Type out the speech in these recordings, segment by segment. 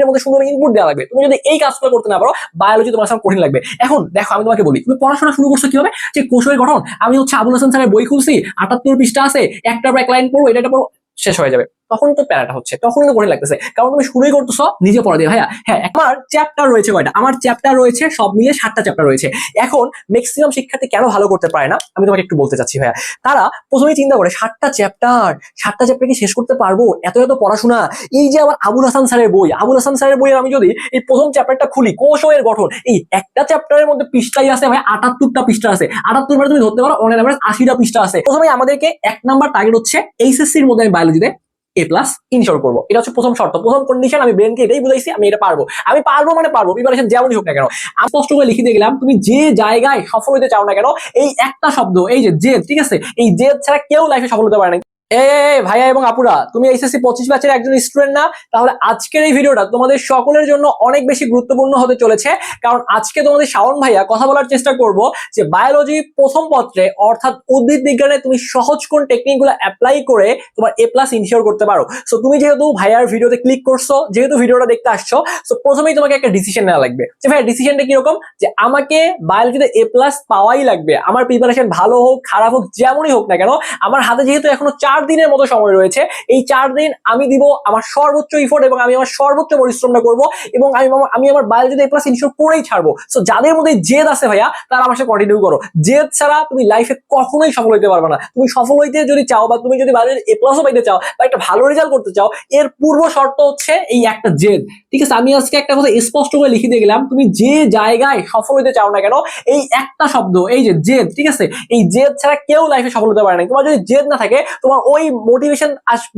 এর মধ্যে সুন্দর ইনপুট দেওয়া লাগবে। তুমি যদি এই কাজগুলো করতে না পারো বায়োলজি তোমার সাথে কঠিন লাগবে। এখন দেখো, আমি তোমাকে বলি, তুমি পড়াশোনা শুরু করছ কীভাবে? যে কোষের গঠন। আমি হচ্ছে আবুল হাসান স্যারের বই খুলছি, আটাত্তর পৃষ্ঠা আছে একটা এক লাইন পড়ব, এটা পড়ব, শেষ হয়ে যাবে। তখন তো প্যারাটা হচ্ছে তখন তো কঠিন লাগতেছে। কারণ তুমি শুরুই করতেছো, নিজে পড়া দিয়ে ভাইয়া হ্যাঁ আমার চ্যাপ্টার রয়েছে কয়টা? আমার চ্যাপ্টার রয়েছে, সব মিলিয়ে সাতটা চ্যাপ্টার রয়েছে। এখন ম্যাক্সিমাম শিক্ষার্থী কেন ভালো করতে পারে না? আমি তোমাকে একটু বলতে চাচ্ছি, ভাইয়া। তারা প্রথমেই চিন্তা করে, সাতটা চ্যাপ্টার সাতটা চ্যাপ্টার কি শেষ করতে পারব? এত এত পড়াশোনা। এই যে আমার আবুল হাসান স্যারের বই, আবুল হাসান স্যারের বইয়ের আমি যদি এই প্রথম চ্যাপ্টারটা খুলি ও গঠন, এই একটা চ্যাপ্টারের মধ্যে পৃষ্ঠাই আছে ভাই আটাত্তরটা পৃষ্ঠা আছে। আটাত্তর মানে তুমি ধরতে পারো অনেক আশিটা পৃষ্ঠা আছে। প্রথমে আমাদেরকে এক নাম্বার টার্গেট হচ্ছে এইচএসসির মধ্যে আমি বায়োলজিতে এ প্লাস ইনশোর করব। এটা হচ্ছে প্রথম শর্ত। প্রথম কন্ডিশন আমি ব্রেনকে এটাই বুঝাইছি, আমি এটা পারব। আমি পারব মানে পারব প্রিপারেশন যেমনই হোক না কেন। আমি স্পষ্ট করে লিখে দিয়ে গেলাম, তুমি যে জায়গায় সফল হতে চাও না কেন, এই একটা শব্দ, এই যে জেদ, ঠিক আছে? এই জেদ ছাড়া কেউ লাইফে সফল হতে পারে না। এ ভাইয়া এবং আপুরা, তুমি এইচএসসি পঁচিশ ব্যাচের একজন স্টুডেন্ট না, তাহলে আজকের এই ভিডিওটা তোমাদের সকলের জন্য অনেক বেশি গুরুত্বপূর্ণ হতে চলেছে। কারণ আজকে তোমাদের শাওন ভাইয়া কথা বলার চেষ্টা করব যে বায়োলজি প্রথম পত্রে, অর্থাৎ উদ্ভিদ বিজ্ঞানে তুমি সহজ কোন টেকনিকগুলো অ্যাপ্লাই করে তোমার এ প্লাস ইনশিওর করতে পারো। সো তুমি যেহেতু ভাইয়ার ভিডিওতে ক্লিক করছ, যেহেতু ভিডিওটা দেখতে আসছো সো প্রথমেই তোমাকে একটা ডিসিশন নেওয়া লাগবে। যে ভাইয়া ডিসিশনটা কীরকম? যে আমাকে বায়োলজিতে এ প্লাস পাওয়াই লাগবে। আমার প্রিপারেশন ভালো হোক, খারাপ হোক, যেমনই হোক না কেন, আমার হাতে যেহেতু এখনও চার দিনের মতো সময় রয়েছে। এই চার দিন আমি দিব আমার সর্বোচ্চ ইফোর্ট এবং আমি আমার সর্বোচ্চ পরিশ্রমটা করব এবং আমি আমি আমার বায়োলজিতে এ প্লাস ইনশিওর করেই ছাড়বো। সো যাদের মধ্যে জেদ আছে ভাইয়া, তারা আমার সাথে কন্টিনিউ করো। জেদ ছাড়া তুমি লাইফে কখনোই সফল হইতে পারবে না। তুমি সফল হইতে যদি চাও বা তুমি যদি বায়োলজি এ প্লাসও পাইতে চাও বা একটা ভালো রেজাল্ট করতে চাও, এর পূর্ব শর্ত হচ্ছে এই একটা জেদ। ঠিক আছে? আমি আজকে একটা কথা স্পষ্ট করে লিখে দিয়ে গেলাম। তুমি যে জায়গায় সফল হইতে চাও না কেন, এই একটা শব্দ, এই যে জেদ, ঠিক আছে? এই জেদ ছাড়া কেউ লাইফে সফল হতে পারে না তোমার যদি জেদ না থাকে, তোমার ওই মোটিভেশন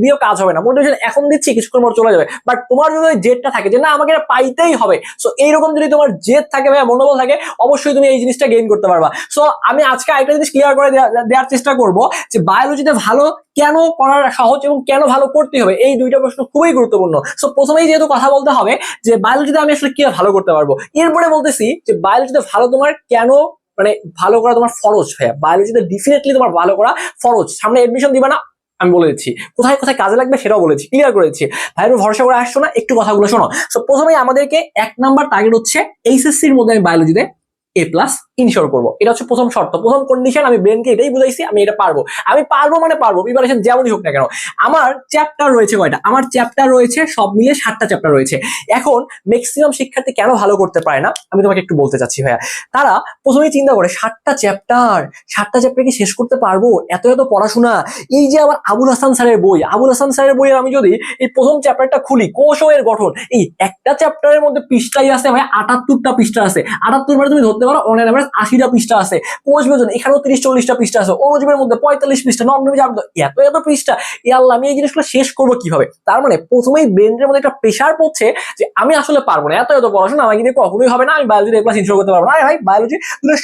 দিয়েও কাজ হবে না। মোটিভেশন এখন দিচ্ছি, কিছুক্ষণ পর চলে যাবে। বাট তোমার যদি জেদটা থাকে যে, না, আমাকে এটা পাইতেই হবে। সো এইরকম যদি তোমার জেদ থাকে ভাইয়া, মনোবল থাকে, অবশ্যই তুমি এই জিনিসটা গেইন করতে পারবা। সো আমি আজকে আরেকটা জিনিস ক্লিয়ার করে দেওয়ার চেষ্টা করব যে বায়োলজিতে ভালো কেন করার সহজ এবং কেন ভালো করতে হবে, এই দুইটা প্রশ্ন খুবই গুরুত্বপূর্ণ। সো প্রথমেই যেহেতু কথা বলতে হবে যে বায়োলজিতে আমি আসলে কি ভালো করতে পারব? এরপরে বলতেছি যে বায়োলজিতে ভালো তোমার কেন মানে ভালো করা তোমার ফরজ ভাইয়া? বায়োলজিতে ডেফিনেটলি তোমার ভালো করা ফরজ। সামনে এডমিশন দিবা না আমি বলে দিচ্ছি। কোথায় কোথায় কাজে লাগবে সেটাও বলেছি ক্লিয়ার করেছি ভাইয়ের ভরসা করে আসছো না? একটু কথাগুলো শোনো। সো প্রথমেই আমাদেরকে এক নাম্বার টার্গেট হচ্ছে এইচএসসির মধ্যে আমি বায়োলজিতে এ প্লাস ইনশোর করব। এটা হচ্ছে প্রথম শর্ত। প্রথম কন্ডিশন আমি ব্রেনকে এটাই বুঝাইছি, আমি এটা পারব। আমি পারব মানে পারব। প্রিপারেশন যেমনই হোক না কেন। আমার চ্যাপ্টার রয়েছে কয়টা? আমার চ্যাপ্টার রয়েছে, সব মিলিয়ে সাতটা চ্যাপ্টার রয়েছে। এখন ম্যাক্সিমাম শিক্ষার্থী কেন ভালো করতে পারে না? আমি তোমাকে একটু বলতে চাচ্ছি ভাইয়া। তারা প্রথমেই চিন্তা করে, সাতটা চ্যাপ্টার সাতটা চ্যাপ্টার কি শেষ করতে পারব? এত এত পড়াশোনা। এই যে আমার আবুল হাসান স্যারের বই, আবুল হাসান স্যারের বইয়ের আমি যদি এই প্রথম চ্যাপ্টারটা খুলি, কোষ এর গঠন, এই একটা চ্যাপ্টারের মধ্যে পৃষ্ঠাই আছে ভাই আটাত্তরটা পৃষ্ঠা আছে। আটাত্তর মানে তুমি ধরতে পারো অনেক অ্যাভারেজ আশিটা পৃষ্ঠা আছে কোষ বেজন এখানেও তিরিশ, চল্লিশটা পৃষ্ঠা আছে অনুজীবের মধ্যে পঁয়তাল্লিশ পৃষ্ঠা নগ্নবী এত এত পৃষ্ঠা। এ আল্লাহ, আমি এই জিনিসগুলো শেষ করব কীভাবে? তার মানে প্রথমেই ব্রেনের মধ্যে একটা প্রেশার পড়ছে যে আমি আসলে পারব না। এত এত পড়াশোনা আমাকে দিয়ে কখনোই হবে না, আমি বায়োলজি এ প্লাস ইনশোর করতে পারব না। ভাই বায়োলজি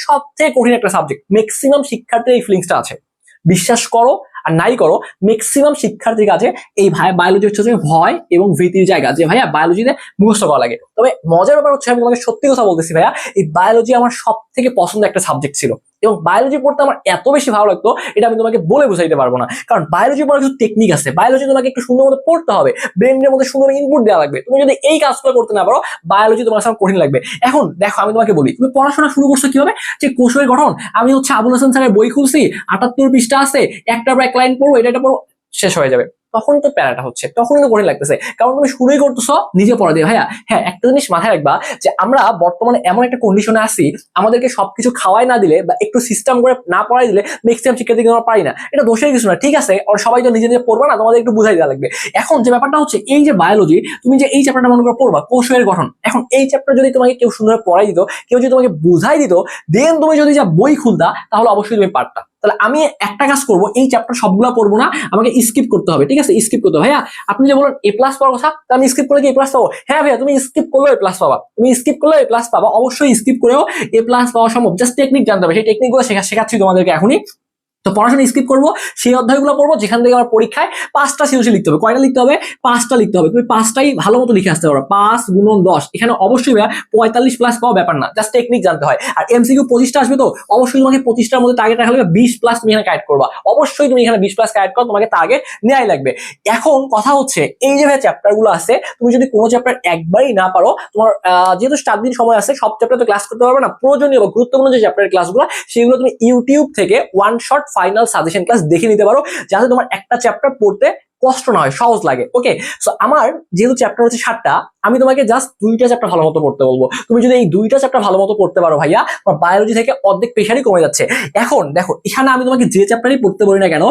সব থেকে কঠিন একটা সাবজেক্ট ম্যাক্সিমাম শিক্ষার্থীর এই ফিলিংসটা আছে। বিশ্বাস করো আর নাই করো ম্যাক্সিমাম শিক্ষার্থীর কাছে এই ভাই বায়োলজি হচ্ছে ভয় এবং ভীতির জায়গা, যে ভাইয়া বায়োলজিতে মুখস্থ করা লাগে। তবে মজার ব্যাপার হচ্ছে আমি তোমাকে সত্যি কথা বলতেছি ভাইয়া, এই বায়োলজি আমার সব থেকে পছন্দ একটা সাবজেক্ট ছিল। এবং বায়োলজি পড়তে আমার এত বেশি ভালো লাগতো, এটা আমি তোমাকে বলে বুঝাইতে পারব না। কারণ বায়োলজি পড়ার কিছু টেকনিক আছে। বায়োলজি তোমাকে একটু সুন্দর মতো পড়তে হবে। ব্রেনের মধ্যে সুন্দর ইনপুট দেওয়া লাগবে। তুমি যদি এই কাজগুলো করতে না পারো বায়োলজি তোমার সাথে কঠিন লাগবে। এখন দেখো, আমি তোমাকে বলি, তুমি পড়াশোনা শুরু করছ কীভাবে? যে কোষের গঠন। আমি হচ্ছে আবুল হাসান স্যারের বই খুলছি, আটাত্তর পৃষ্ঠা আছে, একটা এক লাইন পড়ব, এটা এটা পড়ব শেষ হয়ে যাবে। তখন তো প্যারাটা হচ্ছে, তখন তো কঠিন লাগতেছে। কারণ তুমি শুরুই করতেছো, নিজে পড়া দিয়ে। ভাইয়া হ্যাঁ একটা জিনিস মাথায় রাখবা যে আমরা বর্তমানে এমন একটা কন্ডিশনে আছি, আমাদেরকে সবকিছু খাওয়াই না দিলে বা একটু সিস্টেম করে না পড়াই দিলে ম্যাক্সিমাম শিক্ষার্থী আমরা পারি না। এটা দোষের কিছু না, ঠিক আছে? আর সবাই তো নিজে নিজে পড়বা না, তোমাদের একটু বুঝাই দেওয়া লাগবে। এখন যে ব্যাপারটা হচ্ছে, এই যে বায়োলজি তুমি যে এই চ্যাপ্টারটা মনে করে পড়বা কোষের গঠন। এখন এই চ্যাপ্টার যদি তোমাকে কেউ সুন্দর পড়াই দিত, কেউ যদি তোমাকে বুঝাই দিত দেন তুমি যদি যা বই খুলতা, তাহলে অবশ্যই তুমি পারতা। তাহলে আমি একটা কাজ করব, এই চ্যাপ্টার সবগুলো পড়ব না, আমাকে স্কিপ করতে হবে, ঠিক আছে? স্কিপ করতে ভাইয়া, আপনি যে বলেন এ প্লাস পাওয়ার কথা আমি স্কিপ করে কি এ প্লাস পাবো? হ্যাঁ ভাইয়া, তুমি স্কিপ করলেও এ প্লাস পাবা। তুমি স্কিপ করলেও এ প্লাস পাবা। অবশ্যই স্কিপ করেও এ প্লাস পাওয়া সম্ভব। জাস্ট টেকনিক জানতে হবে। সেই টেকনিকগুলো শেখা শেখাচ্ছি তোমাদেরকে এখনই। তো পড়াশোনা স্কিপ করব, সেই অধ্যায়গুলো পড়ব, যেখান থেকে আমার পরীক্ষায় পাঁচটা সৃজনশীল লিখতে হবে। কয়টা লিখতে হবে? পাঁচটা লিখতে হবে। তুমি পাঁচটাই ভালো মতো লিখে আসতে পারো। পাঁচ গুণন দশ। এখানে অবশ্যই পঁয়তাল্লিশ প্লাস পাওয়া ব্যাপার না জাস্ট টেকনিক জানতে হয়। আর এমসিকিউ পঁচিশটা আসবে তো, অবশ্যই তোমাকে পঁচিশটার মধ্যে টার্গেট রাখা লাগবে। বিশ প্লাস তুমি এখানে কারেক্ট করবা। অবশ্যই তুমি এখানে বিশ প্লাস কারেক্ট করো, তোমাকে টার্গেট নেওয়াই লাগবে। এখন কথা হচ্ছে, এই যে চ্যাপ্টারগুলো আছে, তুমি যদি কোনো চ্যাপ্টার একবারই না পারো, তোমার যেহেতু চার দিন সময় আছে, সব চ্যাপ্টার তো ক্লাস করতে পারবে না। প্রয়োজনীয় বা গুরুত্বপূর্ণ যে চ্যাপ্টারের ক্লাসগুলো সেগুলো তুমি ইউটিউব থেকে one shot final suggestion class দেখে নিতে পারো, যাতে তোমার একটা চ্যাপ্টার পড়তে কষ্ট না হয় সহজ লাগে ওকে সো আমার যেহেতু চ্যাপ্টার হচ্ছে সাতটা, আমি তোমাকে জাস্ট দুইটা চ্যাপ্টার ভালো মতো পড়তে বলব। তুমি যদি এই দুইটা চ্যাপ্টার ভালো মতো পড়তে পারো ভাইয়া, তোমার বায়োলজি থেকে অর্ধেক প্রেশারই কমে যাচ্ছে। এখন দেখো, এখানে আমি তোমাকে যে চ্যাপ্টারই পড়তে বলি না কেন,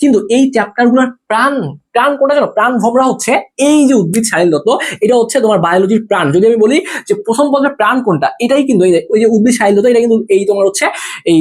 কিন্তু এই চ্যাপ্টারগুলোর প্রাণ প্রাণ কোনটা জানো? প্রাণ ভোমরা হচ্ছে এই যে উদ্ভিদ শারীরতত্ত্ব এটা হচ্ছে তোমার বায়োলজির প্রাণ। যদি আমি বলি যে প্রথম পর্যায়ের প্রাণ কোনটা, এটাই কিন্তু ওই যে উদ্ভিদ শারীরতত্ত্ব এটা কিন্তু এই তোমার হচ্ছে এই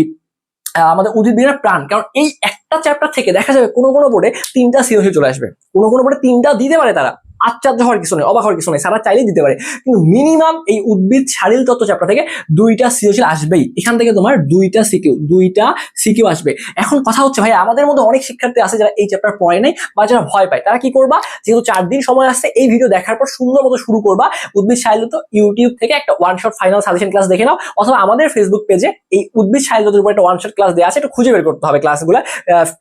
আমাদের বিজ্ঞানের প্রাণ। কারণ এই একটা চ্যাপ্টার থেকে দেখা যাবে কোনো কোনো বোর্ডে তিনটা সিওসি চলে আসবে। কোনো কোনো বোর্ডে তিনটা দিতে পারে তারা। আশ্চর্য হওয়ার কিছু নেই, অবাক হওয়ার কিছু নেই, সারা চাইলেই দিতে পারে। কিন্তু মিনিমাম এই উদ্ভিদ শারীর তত্ত্ব চ্যাপ্টার থেকে দুইটা সিওসিল আসবেই। এখান থেকে তোমার দুইটা সিকিউ দুইটা সিকিউ আসবে। এখন কথা হচ্ছে ভাই, আমাদের মধ্যে অনেক শিক্ষার্থী আছে যারা এই চ্যাপ্টার পড়ে নাই বা যারা ভয় পায়। তারা কি করবা? যেহেতু চার দিন সময় আসছে এই ভিডিও দেখার পর সুন্দর মতো শুরু করবা। উদ্ভিদ শারীরতত্ত্ব ইউটিউব থেকে একটা one shot final suggestion class দেখে নাও। অথবা আমাদের ফেসবুক পেজে এই উদ্ভিদ শারীরতত্ত্বের উপর একটা ওয়ান শট ক্লাস দেওয়া আছে, একটু খুঁজে বের করতে হবে ক্লাসগুলো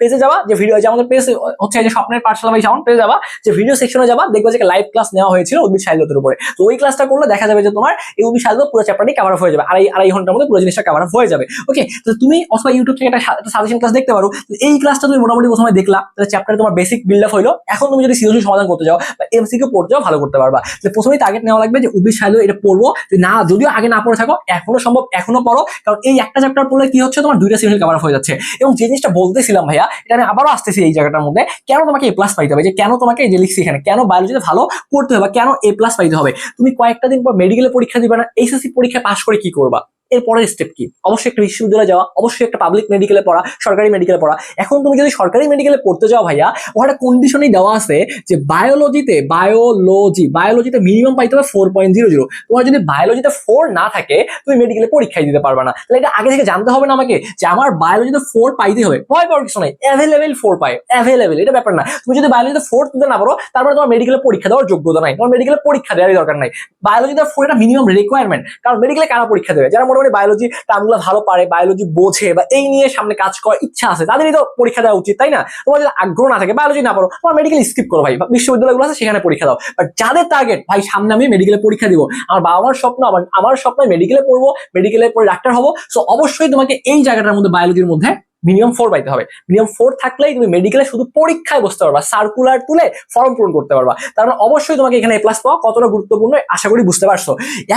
পেজে যাওয়া যে ভিডিও যে আমাদের পেজ হচ্ছে যে স্বপ্নের পাঠশালা ভাই সাউন্ড পেজে যাবা, যে ভিডিও সেকশনে যাবা, দেখবা যে লাইভ ক্লাস নেওয়া হয়েছিল উদ্ভিদ শারীরতত্ত্বের উপরে। তো ওই ক্লাসটা করলে দেখা যাবে যে তোমার এই উদ্ভিদ শারীরতত্ত্ব পুরো চ্যাপ্টারটি কভার হয়ে যাবে। আড়াই আড়াই ঘণ্টার মধ্যে পুরো জিনিসটা কভার হয়ে যাবে। ওকে তো তুমি অথবা ইউটিউব থেকে একটা সাজেশন ক্লাস দেখতে পারো। এই ক্লাসটা তুমি মোটামুটি প্রথমে দেখলা, তাহলে চ্যাপ্টারে তোমার বেসিক বিল্ড আপ হলো। এখন তুমি যদি সিরিয়াসলি সমাধান করতে যাও, বা এমসিকিউ পড়তে যাও, ভালো করতে পারবা। তো প্রথমেই টার্গেট নেওয়া লাগবে যে উদ্ভিদ শারীরতত্ত্ব এটা পড়ব। না, যদিও আগে না পড়ে থাকো, এখনও সম্ভব, এখনও পড়ো। কারণ এই একটা চ্যাপ্টার পড়লে কি হচ্ছে? তোমার দুইটা সিরিয়াল কভার হয়ে যাচ্ছে। এবং যে জিনিসটা বলতেছিলাম ভাইয়া, এটা আমি আবারও আসতেছি এই জায়গাটার মধ্যে, কেন তোমাকে এ প্লাস পাইতে হবে? যে কেন তোমাকে যে লিখছি এখানে, কেন বায়োলজিতে ভালো করতে হবে কেন এ প্লাস পাইতে হবে? তুমি কয়েকটা দিন পর মেডিকেলে পরীক্ষা দিবে না এইচএসসি পরীক্ষা পাশ করে কি করবা? এর পরের স্টেপ কি? অবশ্যই একটা বিশ্ববিদ্যালয়ে যাওয়া, অবশ্যই একটা পাবলিক মেডিকেলে পড়া, সরকারি মেডিকেলে পড়া। এখন তুমি যদি সরকারি মেডিকেলে পড়তে যাও ভাইয়া, ওখানে কন্ডিশনেই দেওয়া আছে যে বায়োলজিতে বায়োলজি বায়োলজিতে মিনিমাম পাইতে হবে ফোর পয়েন্ট জিরো জিরো তোমার যদি বায়োলজিতে ফোর না থাকে, তুমি মেডিকেলে পরীক্ষায় দিতে পারবে না। তাহলে এটা আগে থেকে জানতে হবে না আমাকে যে আমার বায়োলজিতে ফোর পাইতে হবে। ভয় পাওয়ার কিছু নাই। অ্যাভেলেবেল ফোর পাই অ্যাভেলেবেল এটা ব্যাপার না। তুমি যদি বায়োলজিতে ফোর তুলতে না পারো তারপরে তোমার মেডিকেলে পরীক্ষা দেওয়ার যোগ্যতা নাই। তোমার মেডিকেলে পরীক্ষা দেওয়ারই দরকার নাই। বায়োলজিতে ফোর এটা মিনিমাম রিকোয়ারমেন্ট কারণ মেডিকেলে কারা পরীক্ষা দেবে? যারা বায়োলজি টার্মগুলো ভালো পারে বায়োলজি বোঝে বা এই নিয়ে সামনে কাজ করার ইচ্ছা আছে, তাদেরই তো পরীক্ষা দেওয়া উচিত, তাই না? তোমার যদি আগ্রহ না থাকে বায়োলজি না পারো তোমার মেডিকেল স্কিপ করো ভাই বিশ্ববিদ্যালয়গুলো আছে সেখানে পরীক্ষা দাও। বাট যাদের টার্গেট ভাই, সামনে আমি মেডিকেলে পরীক্ষা দিব, আমার বাবা মার স্বপ্ন, আমার আমার স্বপ্ন মেডিকেলে পড়ব মেডিকেলে পড়ে ডাক্তার হব সো অবশ্যই তোমাকে এই জায়গাটার মধ্যে বায়োলজির মধ্যে মিনিমাম ফোর পাইতে হবে। মিনিমাম ফোর থাকলেই তুমি মেডিকেলে শুধু পরীক্ষায় বসতে পারবা সার্কুলার তুলে ফর্ম পূরণ করতে পারবা। তার মানে অবশ্যই তোমাকে এখানে এ প্লাস পাওয়া কতটা গুরুত্বপূর্ণ আশা করি বুঝতে পারছ।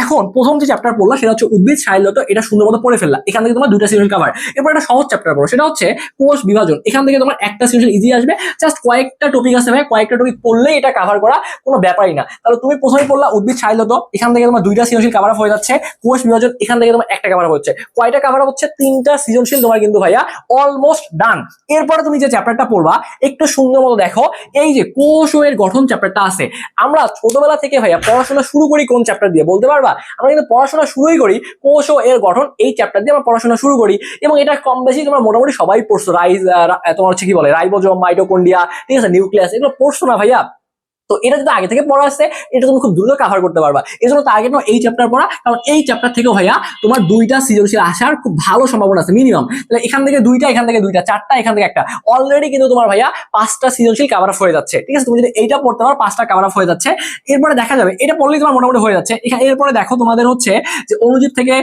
এখন প্রথম যে চ্যাপ্টার পড়লা সেটা হচ্ছে উদ্ভিদ শারীরত এটা সুন্দর মতো পড়ে ফেললা। এখান থেকে তোমার দুইটা সিজন কাভার এরপর একটা সহজ চ্যাপ্টার পড়ো, সেটা হচ্ছে কোষ বিভাজন। এখান থেকে তোমার একটা সিজন ইজি আসবে। জাস্ট কয়েকটা টপিক আছে ভাই কয়েকটা টপিক পড়লেই এটা কাভার করা কোনো ব্যাপারই না। তাহলে তুমি প্রথমে পড়লা উদ্ভিদ শারীরত এখান থেকে তোমার দুইটা সৃজনশীল কাভার হয়ে যাচ্ছে। কোষ বিভাজন, এখান থেকে তোমার একটা কাভার হচ্ছে। কয়টা কাভার হচ্ছে? তিনটা সৃজনশীল তোমার কিন্তু ভাইয়া অলমোস্ট ডান এরপরে তুমি যে চ্যাপ্টারটা পড়বা, একটু সুন্দর মতো দেখো, এই যে কোষ ও এর গঠন চ্যাপ্টারটা আছে। আমরা ছোটবেলা থেকে ভাইয়া পড়াশোনা শুরু করি কোন চ্যাপ্টার দিয়ে, বলতে পারবা? আমরা কিন্তু পড়াশোনা শুরুই করি কোষ এর গঠন, এই চ্যাপ্টার দিয়ে আমরা পড়াশোনা শুরু করি। এবং এটা কম বেশি তোমরা মোটামুটি সবাই পড়ছো, রাইজ তোমার হচ্ছে কি বলে, রাইবোজোম মাইটোকন্ডিয়া ঠিক আছে, নিউক্লিয়াস, এগুলো পড়ছো না ভাইয়া? তো এটা যদি আগে থেকে পড়া আসছে এটা তুমি খুব দ্রুত কাভার করতে পারবা। এই জন্য টার্গেট নাও এই চ্যাপ্টার পড়া, কারণ এই চ্যাপ্টার থেকে ভাইয়া তোমার দুইটা সৃজনশীল আসার খুব ভালো সম্ভাবনা আছে মিনিমাম তাহলে এখান থেকে দুইটা, এখান থেকে দুইটা, চারটা, এখান থেকে একটা। অলরেডি কিন্তু তোমার ভাইয়া পাঁচটা সৃজনশীল কাভার আপ হয়ে যাচ্ছে। ঠিক আছে? তুমি যদি এইটা পড়তে পারো, পাঁচটা কাভার আপ হয়ে যাচ্ছে। এরপরে দেখা যাবে, এটা পড়লেই তোমার মোটামুটি হয়ে যাচ্ছে। এখানে এরপরে দেখো তোমাদের হচ্ছে যে অনুজীব থেকে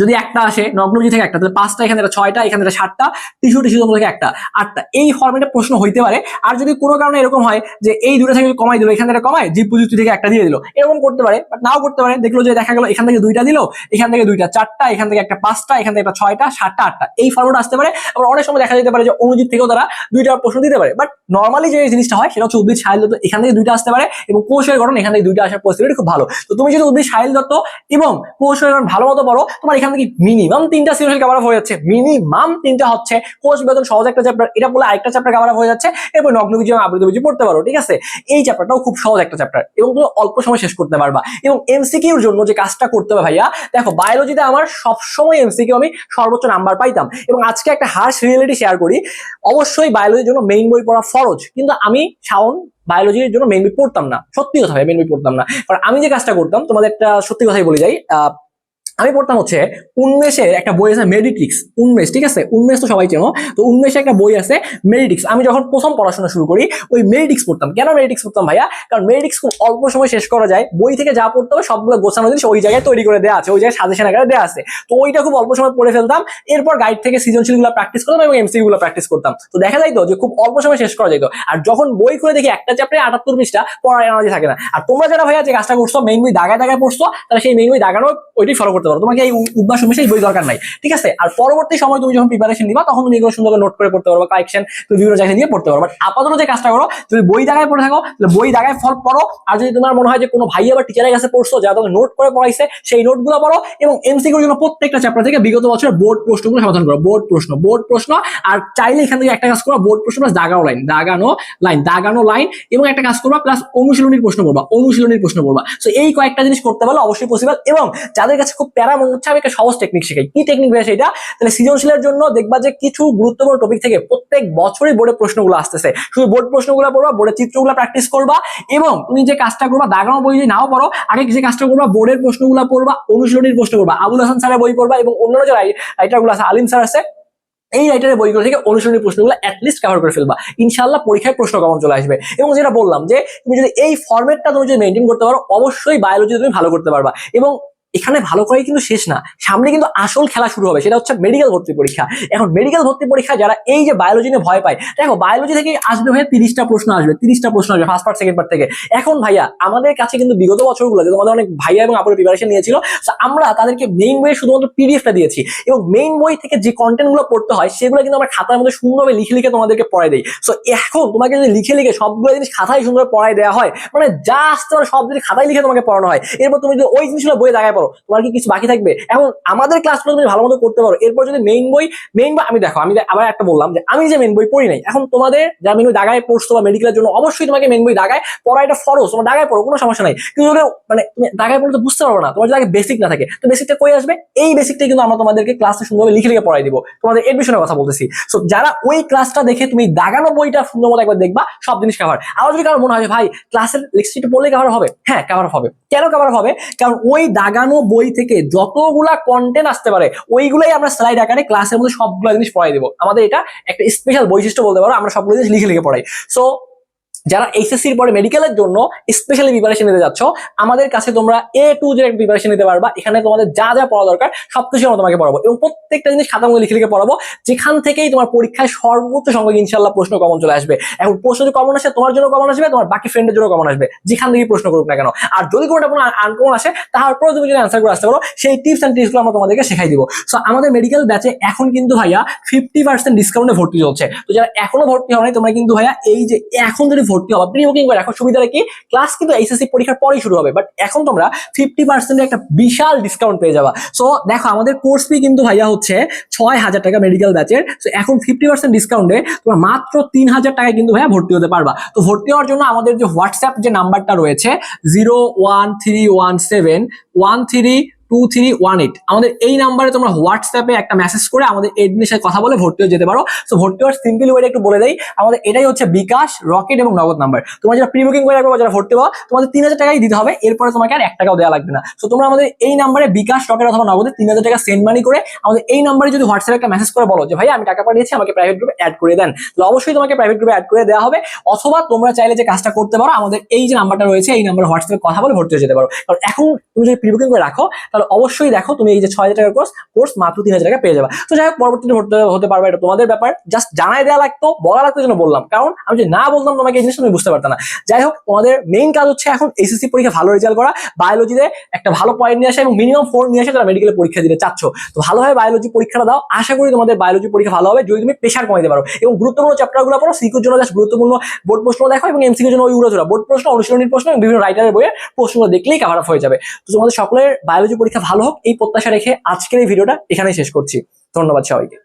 যদি একটা আসে নগ্নজি থেকে একটা, তাহলে পাঁচটা এখানে ছয়টা এখানে সাতটা, টিস্যু টিস্যু থেকে একটা, আটটা। এই ফর্মেটে প্রশ্ন হইতে পারে। আর যদি কোনো কারণে এরকম হয় যে এই দুটো থেকে কমাই দিল, এখান থেকে কমায়, জীব প্রযুক্তি থেকে একটা দিয়ে দিল, এরকম করতে পারে বাট নাও করতে পারে। দেখল যে দেখা গেল, এখান থেকে দুইটা দিল, এখান থেকে দুইটা, চারটা, এখান থেকে একটা পাঁচটা, এখান থেকে একটা ছয়টা, সাতটা, আটটা। এই ফর্মেট আসতে পারে। আবার অনেক সময় দেখা যেতে পারে যে অনুজিৎ থেকেও তারা দুইটা প্রশ্ন দিতে পারে। বাট নর্মালি যে জিনিসটা হয়, সেটা হচ্ছে উদ্ভিদ সাহিল দত্ত, এখান থেকে দুইটা আসতে পারে এবং কোষের গঠন এখান থেকে দুইটা আসার পসিবিলিটি খুব ভালো। তো তুমি যদি উদ্ভিদ সাহিল দত্ত এবং কোষের গঠন ভালো মতো পড়ো তোমার এখানে থেকে মিনিমাম তিনটা সিরিয়াল কভার হয়ে যাচ্ছে। মিনিমাম তিনটা হচ্ছে। কোষ বেতন সহজ একটা চ্যাপ্টার এটা বলে আরেকটা চ্যাপ্টার কভার হয়ে যাচ্ছে। এরপর নগ্ন বিজয় আবৃত বিজয় পড়তে পারো, ঠিক আছে? এই চ্যাপ্টারটাও খুব সহজ একটা চ্যাপ্টার এবং তুমি অল্প সময় শেষ করতে পারবা। এবং এমসিকিউর জন্য যে কাজটা করতে হবে ভাইয়া, দেখো বায়োলজিতে আমার সবসময় এমসিকিউ আমি সর্বোচ্চ নাম্বার পাইতাম এবং আজকে একটা হার্শ রিয়েলিটি শেয়ার করি। অবশ্যই বায়োলজির জন্য মেইন বই পড়া ফরজ, কিন্তু আমি শাওন বায়োলজির জন্য মেইন বই পড়তাম না। সত্যি কথা মেইন বই পড়তাম না। কারণ আমি যে কাজটা করতাম, তোমাদের একটা সত্যি কথাই বলে যাই আমি পড়তাম হচ্ছে উন্মেষের একটা বই আছে মেডিটিক্স উন্মেষ, ঠিক আছে? উন্মেষ তো সবাই চেনো। তো উন্মেষে একটা বই আছে মেডিটিক্স আমি যখন প্রথম পড়াশোনা শুরু করি, ওই মেডিটিক্স পড়তাম। কেন মেডিটিক্স পড়তাম ভাইয়া? কারণ মেডিটিক্স খুব অল্প সময় শেষ করা যায়। বই থেকে যা পড়তে হবে সবগুলো গোছানো জিনিস ওই জায়গায় তৈরি করে দেওয়া আছে, ওই জায়গায় সাজেশন আকারে দেওয়া আছে। তো ওইটা খুব অল্প সময় পড়ে ফেলতাম। এরপর গাইড থেকে সৃজনশীলগুলো প্র্যাকটিস করতাম এবং এমসি গুলো প্র্যাকটিস করতাম। তো দেখা যাইতো যে খুব অল্প সময় শেষ করা যেত আর যখন বই খুলে দেখি একটা চ্যাপ্টারে আটাত্তর পৃষ্ঠা, পড়ার এনার্জি থাকে না। আর তোমরা যারা ভাইয়া যে কাজটা করছ মেইন বই দাগায় দাগায় পড়ছো, তাহলে সেই মেইন বই দাগানো ওইটি ফলো করতে পারো। তোমাকে এই উ- উদ্ভাস উমেশের বই দরকার নাই। ঠিক আছে? আর পরবর্তী সময় তুমি যখন প্রিপারেশন দিবা তখন তুমি এগুলো সুন্দর করে নোট করে পড়তে পারো কালেকশন তুমি বিভিন্ন জায়গায় দিয়ে পড়তে পারো বাট আপাতত যে কাজটা করো, তুমি বই দাগায় পড়ে থাকো, তাহলে বই দাগায় ফল পড়ো। আর যদি তোমার মনে হয় যে কোনো ভাই আবার টিচারের কাছে পড়ছো, যারা তোমাকে নোট করে পড়াইছে, সেই নোটগুলো পড়ো এবং এমসিকিউর জন্য প্রত্যেকটা চ্যাপ্টার থেকে বিগত বছরের বোর্ড প্রশ্নগুলো সমাধান করো। বোর্ড প্রশ্ন বোর্ড প্রশ্ন, আর চাইলে এখান থেকে একটা কাজ করো বোর্ড প্রশ্ন প্লাস দাগানো লাইন দাগানো লাইন দাগানো লাইন এবং একটা কাজ করবা প্লাস অনুশীলনীর প্রশ্ন করবা অনুশীলনীর প্রশ্ন করবা সো এই কয়েকটা জিনিস করতে পারলে অবশ্যই পসিবল এবং যাদের কাছে খুব প্যারা মনে হচ্ছে আমি একটা সহজ টেকনিক শেখাই কি টেকনিক ভাই সেটা তাহলে সৃজনশীলের জন্য দেখবা যে কিছু গুরুত্বপূর্ণ টপিক থেকে প্রত্যেক বছরই বোর্ডে প্রশ্নগুলো আসতেছে। শুধু বোর্ড প্রশ্নগুলো পড়বা বোর্ডের চিত্রগুলো প্র্যাকটিস করবা এবং তুমি যে কাজটা করবা দাগানো বই যদি নাও পড়ো, আগে যে কাজটা করবা বোর্ডের প্রশ্নগুলো পড়বা, অনুশীলনীর প্রশ্ন করবা, আবুল হাসান স্যারের বই পড়বা এবং অন্যান্য যে রাইটারগুলো আছে, আলিম স্যার আছে, এই রাইটারের বইগুলো থেকে অনুশীলনী প্রশ্নগুলো অ্যাটলিস্ট কভার করে ফেলবা। ইনশাল্লাহ পরীক্ষায় প্রশ্ন কমন চলে আসবে। এবং যেটা বললাম যে, তুমি যদি এই ফরম্যাটটা তুমি যদি মেনটেন করতে পারো, অবশ্যই বায়োলজি তুমি ভালো করতে পারবা। এবং এখানে ভালো করে কিন্তু শেষ না। সামনে কিন্তু আসল খেলা শুরু হবে, সেটা হচ্ছে মেডিকেল ভর্তি পরীক্ষা। এখন মেডিকেল ভর্তি পরীক্ষা যারা এই যে বায়োলজি নিয়ে ভয় পায়, দেখো বায়োলজি থেকে আসবে ভাইয়া তিরিশটা প্রশ্ন আসবে, তিরিশটা প্রশ্ন আসবে ফার্স্ট পার্ট সেকেন্ড পার্ট থেকে। এখন ভাইয়া, আমাদের কাছে কিন্তু বিগত বছরগুলো, যে তোমাদের অনেক ভাইয়া এবং আপুর প্রিপারেশন নিয়েছিল আমরা তাদেরকে মেইন বইয়ে শুধুমাত্র পিডিএফটা দিয়েছি। এবং মেইন বই থেকে যে কন্টেন্টগুলো পড়তে হয়, সেগুলো কিন্তু আমরা খাতার মধ্যে সুন্দরভাবে লিখে লিখে তোমাদেরকে পড়াই দেই। সো এখন তোমাকে যদি লিখে লিখে সবগুলো জিনিস খাতায় সুন্দর পড়াই দেওয়া হয় মানে আসতে পারে সব জিনিস খাতায় লিখে তোমাকে পড়ানো হয়, এরপর তুমি যদি ওই জিনিসগুলো বইয়ে দাগায় পড়ো তোমার কি কিছু বাকি থাকবে? এখন আমাদের ক্লাসগুলো তুমি ভালো মতো করতে পারো। এরপর যদি মেইন বই মেইন বই, আমি দেখো, আমি আবার একটা বললাম যে আমি যে মেইন বই পড়ি নাই, এখন তোমাদের মেইন বই দাগায় পড়ছো বা মেডিকেলের জন্য অবশ্যই তোমাকে মেইন বই দাগায় পড়া এটা ফরজ, তোমার দাগায় পড়ো, কোনো সমস্যা নাই। কিন্তু মানে তুমি দাগায় পড়লে তো বুঝতে পারব না, তোমার যদি আগে বেসিক না থাকে, তো বেসিকটা কই আসবে? এই বেসিকটাই কিন্তু আমরা তোমাদেরকে ক্লাসে সুন্দরভাবে লিখে লিখে পড়াই দিব। তোমাদের এডমিশনের কথা বলতেছি। সো যারা ওই ক্লাসটা দেখে তুমি দাগানো বইটা সুন্দর মতো একবার দেখবা, সব জিনিস কাভার আর যদি কারও মনে হয় ভাই ক্লাসের লেকচারটা পড়লে কাভার হবে? হ্যাঁ কাভার হবে। কেন কাভার হবে? কারণ ওই দাগানো বই থেকে যতগুলা কন্টেন্ট আসতে পারে, ওইগুলোই আমরা স্লাইড আকারে ক্লাসের মধ্যে সবগুলো জিনিস পড়াই দেবো। আমাদের এটা একটা স্পেশাল বৈশিষ্ট্য বলতে পারো, আমরা সবগুলো জিনিস লিখে লিখে পড়াই। সো যারা এইচএসসির পরে মেডিকেলের জন্য স্পেশালি প্রিপারেশন নিতে যাচ্ছ, আমাদের কাছে তোমরা এ টু জেড প্রিপারেশন নিতে পারবা। এখানে তোমাদের যা যা পড়া দরকার সবকিছু আমরা তোমাকে পড়াবো এবং প্রত্যেকটা জিনিস খাতার মধ্যে লিখে লিখে পড়াবো। যেখান থেকেই তোমার পরীক্ষায় সর্বোচ্চ সংখ্যক ইনশাল্লাহ প্রশ্ন কমন চলে আসবে। এখন প্রশ্ন যদি কমন আসে, তোমার জন্য কমন আসবে, তোমার বাকি ফ্রেন্ডের জন্য কমন আসবে। যেখান থেকে প্রশ্ন করুক না কেন। আর যদি কোনোটা কোনো আনকমন আসে তারপরে তুমি যদি অ্যান্সার করে আসতে পারো, সেই টিপস অ্যান্ড টিপসগুলো আমরা তোমাদেরকে শেখাই দিব। সো আমাদের মেডিকেল ব্যাচে এখন কিন্তু ভাইয়া ফিফটি পার্সেন্ট ডিসকাউন্টে ভর্তি চলছে। তো যারা এখনও ভর্তি হওয়া তোমরা কিন্তু ভাইয়া এই যে এখন যদি ভর্তি হবা প্রি বুকিং করে রাখো সুবিধাটা কি ক্লাস কিন্তু এইচএসসি পরীক্ষার পরেই শুরু হবে। বাট এখন তোমরা ফিফটি পার্সেন্টের একটা বিশাল ডিসকাউন্ট পেয়ে যাবা। সো দেখো, আমাদের কোর্স ফি কিন্তু ভাইয়া হচ্ছে ছয় হাজার টাকা মেডিকেল ব্যাচের সো এখন ফিফটি পার্সেন্ট ডিসকাউন্টে তোমরা মাত্র তিন হাজার টাকায় কিন্তু ভাইয়া ভর্তি হতে পারবা। তো ভর্তি হওয়ার জন্য আমাদের যে হোয়াটসঅ্যাপ যে নাম্বারটা রয়েছে zero one three one seven one three two three one eight আমাদের এই নাম্বারে তোমরা হোয়াটসঅ্যাপে একটা মেসেজ করে আমাদের এডমিনের সাথে কথা বলে ভর্তি হয়ে যেতে পারো। সো ভর্তি হওয়ার সিম্পল ওয়েটা একটু বলে দেই। আমাদের এটাই হচ্ছে বিকাশ, রকেট এবং নগদ নাম্বার। তোমরা যারা প্রি বুকিং করে রাখবে যারা ভর্তি হওয়া তোমাদের তিন হাজার টাকাই দিতে হবে। এরপরে তোমাকে আর এক টাকাও দেওয়া লাগবে না। সো তোমরা আমাদের এই নাম্বারে বিকাশ, রকেট অথবা নগদে তিন হাজার টাকা সেন্ড মানি করে আমাদের এই নাম্বারে যদি হোয়াটসঅ্যাপে একটা মেসেজ করে বলো যে ভাই আমি টাকা পাঠিয়েছি, আমাকে প্রাইভেট গ্রুপে অ্যাড করে দেন। তাহলে অবশ্যই তোমাকে প্রাইভেট গ্রুপে অ্যাড করে দেওয়া হবে। অথবা তোমরা চাইলে যে কাজটা করতে পারো, আমাদের এই যে নাম্বারটা রয়েছে, এই নাম্বারে হোয়াটসঅ্যাপে কথা বলে ভর্তি হয়ে যেতে পারো। কারণ এখন তুমি যদি প্রি বুকিং করে রাখো তাহলে অবশ্যই দেখো তুমি এই যে ছয় হাজার টাকার কোর্স কোর্স মাত্র তিন হাজার টাকা পেয়ে যাবে। তো যাই হোক, পরবর্তীতে হতে পারবে, এটা তোমাদের ব্যাপার। জাস্ট জানাই দেওয়া লাগতো, বলা লাগতো জন্য বললাম। কারণ আমি যদি না বলতাম, তোমাকে এই জিনিসটা তুমি বুঝতে পারতাম না। যাই হোক, তোমাদের মেইন কাজ হচ্ছে এখন এসএসসি পরীক্ষা ভালো রেজাল্ট করা। বায়োলজিতে একটা ভালো পয়েন্ট নিয়ে আসা এবং মিনিমাম ফোর নিয়ে আসা যারা মেডিকেলে পরীক্ষা দিতে চাচ্ছ। তো ভালোভাবে বায়োলজি পরীক্ষাটা দাও। আশা করি তোমাদের বায়োলজি পরীক্ষা ভালো হবে। যদি তুমি প্রেশার কমাইতে পারো। এবং গুরুত্বপূর্ণ চ্যাপ্টারগুলো পড়ো। সিকিউর জন্য জাস্ট গুরুত্বপূর্ণ বোর্ড প্রশ্ন দেখো এবং এমসিকিউর জন্য ওই উড়াধুরা বোর্ড প্রশ্ন, অনুশীলনীর প্রশ্ন এবং বিভিন্ন রাইটারের বইয়ের প্রশ্নগুলো দেখলেই কাভার আপ হয়ে যাবে। তো তোমাদের সকলের বায়োলজি পরীক্ষা ভালো হোক এই প্রত্যাশা রেখে আজকের এই ভিডিওটা এখানেই শেষ করছি। ধন্যবাদ সবাইকে।